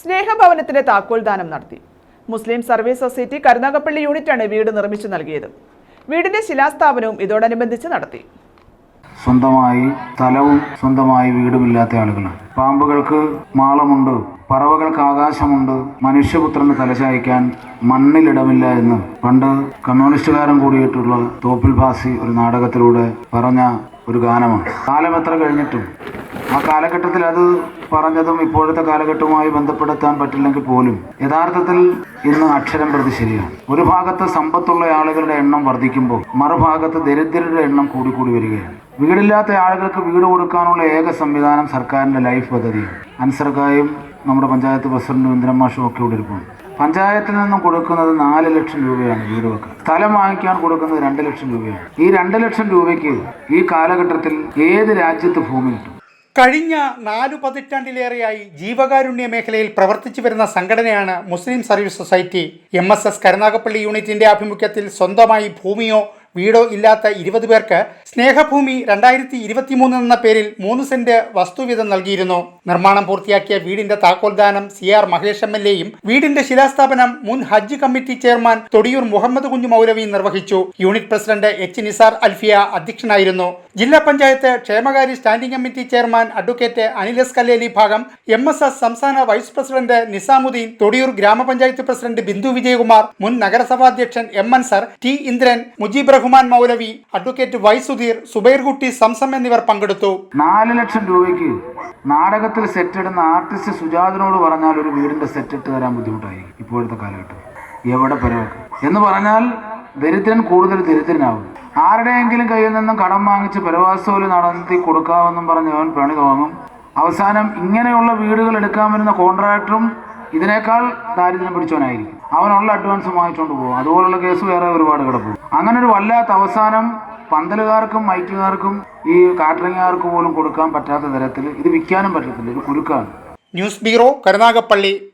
സ്നേഹഭവനത്തിന്റെ താക്കോൽദാനം നടത്തി. മുസ്ലിം service society Karunagappally യൂണിറ്റാണ് വീട് നിർമ്മിച്ചു നൽകിയത്. വീടിന്റെ ശിലാസ്ഥാപനവും ഇതോടനുബന്ധിച്ച് നടത്തി. സ്വന്തമായി സ്ഥലവും സ്വന്തമായി വീടുമില്ലാത്ത ആളുകളാണ്. പാമ്പുകൾക്ക് മാളമുണ്ട് പറവകൾക്ക് ആകാശമുണ്ട് മനുഷ്യപുത്രന് തലചായ്ക്കാൻ മണ്ണിലിടമില്ല എന്ന് പണ്ട് കമ്മ്യൂണിസ്റ്റുകാരൻ കൂടിയിട്ടുള്ള തോപ്പിൽ ഭാസി ഒരു നാടകത്തിലൂടെ പറഞ്ഞ ഒരു ഗാനമാണ്. കാലം എത്ര കഴിഞ്ഞിട്ടും ആ കാലഘട്ടത്തിൽ അത് പറഞ്ഞതും ഇപ്പോഴത്തെ കാലഘട്ടവുമായി ബന്ധപ്പെടുത്താൻ പറ്റില്ലെങ്കിൽ പോലും യഥാർത്ഥത്തിൽ ഇന്ന് അക്ഷരം പ്രതി ശരിയാണ്. ഒരു ഭാഗത്ത് സമ്പത്തുള്ള ആളുകളുടെ എണ്ണം വർദ്ധിക്കുമ്പോൾ മറുഭാഗത്ത് ദരിദ്രരുടെ എണ്ണം കൂടിക്കൂടി വരികയാണ്. വീടില്ലാത്ത ആളുകൾക്ക് വീട് കൊടുക്കാനുള്ള ഏക സംവിധാനം സർക്കാരിന്റെ ലൈഫ് പദ്ധതിയാണ്. അൻസർക്കായും നമ്മുടെ പഞ്ചായത്ത് പ്രസിഡന്റ് ഇന്ദ്രമാഷും ഒക്കെ ഇവിടെ ഇരിക്കുന്നു പഞ്ചായത്തിൽ നിന്നും കൊടുക്കുന്നത് നാല് ലക്ഷം രൂപയാണ് വീട് വെക്കാൻ. സ്ഥലം വാങ്ങിക്കാൻ കൊടുക്കുന്നത് രണ്ട് ലക്ഷം രൂപയാണ്. ഈ രണ്ട് ലക്ഷം രൂപയ്ക്ക് ഈ കാലഘട്ടത്തിൽ ഏത് രാജ്യത്ത് ഭൂമി കിട്ടും? കഴിഞ്ഞ നാലു പതിറ്റാണ്ടിലേറെയായി ജീവകാരുണ്യ മേഖലയിൽ പ്രവർത്തിച്ചു വരുന്ന സംഘടനയാണ് Muslim Service Society. M S S Karunagappally യൂണിറ്റിന്റെ ആഭിമുഖ്യത്തിൽ സ്വന്തമായി ഭൂമിയോ വീടോ ഇല്ലാത്ത ഇരുപത് പേർക്ക് സ്നേഹഭൂമി രണ്ടായിരത്തി ഇരുപത്തിമൂന്ന് എന്ന പേരിൽ മൂന്ന് സെന്റ് വസ്തുവിധം നൽകിയിരുന്നു. നിർമ്മാണം പൂർത്തിയാക്കിയ വീടിന്റെ താക്കോൽദാനം C R Mahesh M L എയും വീടിന്റെ ശിലാസ്ഥാപനം മുൻ ഹജ്ജ് കമ്മിറ്റി ചെയർമാൻ തൊടിയൂർ മുഹമ്മദ് കുഞ്ഞു മൗലവി നിർവഹിച്ചു. Unit president H Nisar Alfiya അധ്യക്ഷനായിരുന്നു. ജില്ലാ പഞ്ചായത്ത് ക്ഷേമകാര്യ standing committee chairman advocate Anil S Kalleli Bhagom M S S സംസ്ഥാന വൈസ് പ്രസിഡന്റ് നിസാമുദ്ദീൻ തൊടിയൂർ ഗ്രാമപഞ്ചായത്ത് പ്രസിഡന്റ് ബിന്ദു വിജയകുമാർ മുൻ നഗരസഭാധ്യക്ഷൻ M Ansar T Indran Mujeeb Rahman Moulavi advocate Y Sudheer Subairkutty Samsam എന്നിവർ പങ്കെടുത്തു. നാല് ലക്ഷം രൂപയ്ക്ക് നാടകത്തിൽ സെറ്റ് ഇടുന്ന ആർട്ടിസ്റ്റ് സുജാതിനോട് പറഞ്ഞാൽ ഒരു വീടിന്റെ സെറ്റ് ഇട്ട് തരാൻ ബുദ്ധിമുട്ടായി ഇപ്പോഴത്തെ കാലഘട്ടം. എവിടെ പരവക്ക്? എന്ന് പറഞ്ഞാൽ ദരിദ്രൻ കൂടുതൽ ദരിദ്രനാവും ആരുടെയെങ്കിലും കയ്യിൽ നിന്നും കടം വാങ്ങിച്ച് പരവാസോൽ നടത്തി കൊടുക്കാമെന്നും പറഞ്ഞ് അവൻ പണി തോന്നും അവസാനം ഇങ്ങനെയുള്ള വീടുകൾ എടുക്കാൻ വരുന്ന കോൺട്രാക്ടറും ഇതിനേക്കാൾ ദാരിദ്ര്യം പിടിച്ചവനായിരിക്കും. അവനുള്ള അഡ്വാൻസ് വാങ്ങിച്ചുകൊണ്ട് പോകും. അതുപോലുള്ള കേസ് വേറെ ഒരുപാട് കിടക്കും അങ്ങനെ ഒരു വല്ലാത്ത അവസാനം പന്തലുകാർക്കും മൈക്കുകാർക്കും ഈ കാറ്ററിംഗുകാർക്ക് പോലും കൊടുക്കാൻ പറ്റാത്ത തരത്തിൽ ഇത് വിൽക്കാനും പറ്റത്തില്ല. ഇത് കുരുക്കാണ്. News bureau Karunagappally.